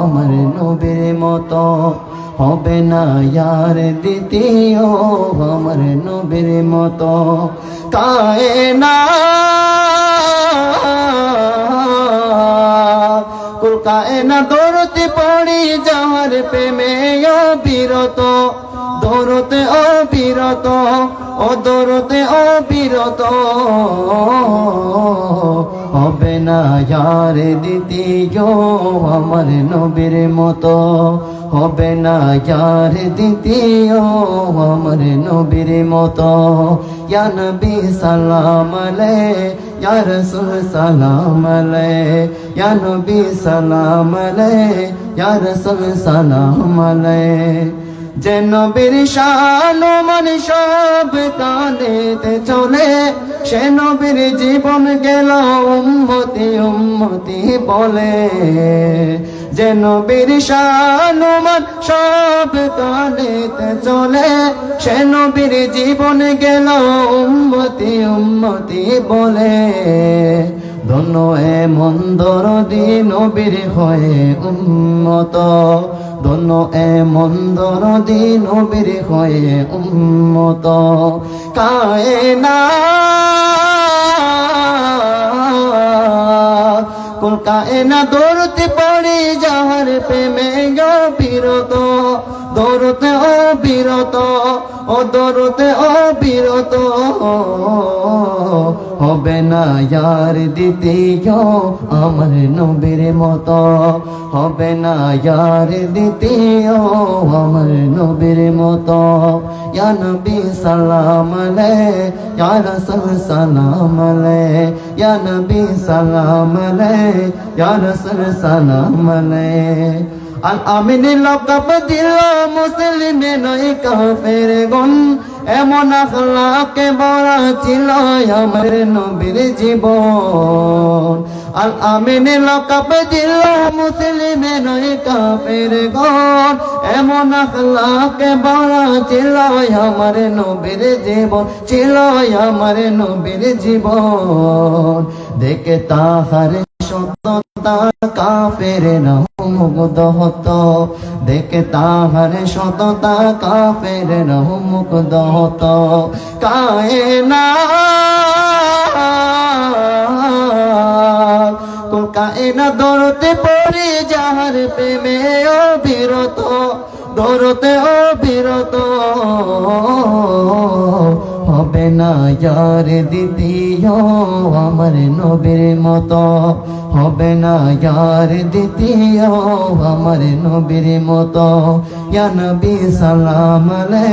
আমার নবীর মতো। হবে না ইয়ার দ্বিতীয় আমার নবীর মতো। কায়না কুল কায়না দৌড়তে পড়ি যাহার প্রেমে বিরত দৌড়তে অবিরত ও দৌড়তে অবিরত। হবে না যার দ্বিতীয় আমার নবীর মতো। হবে না যার দ্বিতীয় আমার নবীর মতো। ইয়া নবী সালাম আলে, ইয়া রাসূল সালাম আলে, ইয়া নবী সালাম আলে, ইয়া রাসূল সালাম আলে। যে নবীর শান মন কানেতে চলে। সে নবীর জীবন গেল, উম্মতি উম্মতি বলে। যে নবীর শানুমান সব কানেতে চলে। সে নবীর জীবন গেল, উম্মতি উম্মতি বলে। ধন্য এ মন্দর দিন নবীর হয়ে ধন্য এ মন্দর দিন নবীর হয়ে উম্মত। কায়না কায়না দৌড়তে পড়ে যাহার প্রেমে বিরত দৌড়তে অবিরত, ও দৌড়তে অবিরত। হবে না ইয়ার দ্বিতীয় আমার নবীর মতো। হবে না ইয়ার দ্বিতীয় আমার নবীর মতো। ইয়া নবী সালাম আলে, ইয়া রাসূল সালাম আলে, ইয়া নবী সালাম আলে, ইয়া রাসূল সালাম আলে। আর আমিন লকব দিল মুসলিমে নই কাফের গুন এমন আখলাকে বড় ছিল আমার নবীর জীবন। আল আমিন লকব দিল মুসলিমে নই কাফের গুন এমন আখলাকে বড় ছিল আমার নবীর জীবন। ছিল আমার নবীর জীবন। দেখে তাহার সততা না মুগ্ধ হতো দেখে তাহার সততা কাফের না মুগ্ধ হতো কায়না কায়না দৌড়তে পড়ে যাহার প্রেমে অবিরত। দৌড়তে অবিরত। হবে না যার দ্বিতীয় আমার নবীর মতো হবে না যার দ্বিতীয় আমার নবীর মতো ইয়া নবী সালাম আলে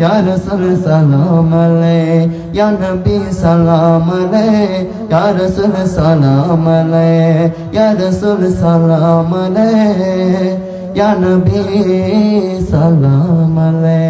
ইয়া রাসূল সালাম আলে ইয়া নবী সালাম আলে ইয়া রাসূল সালাম আলে ইয়া রাসূল সালাম আলে ইয়া নবী সালাম আলে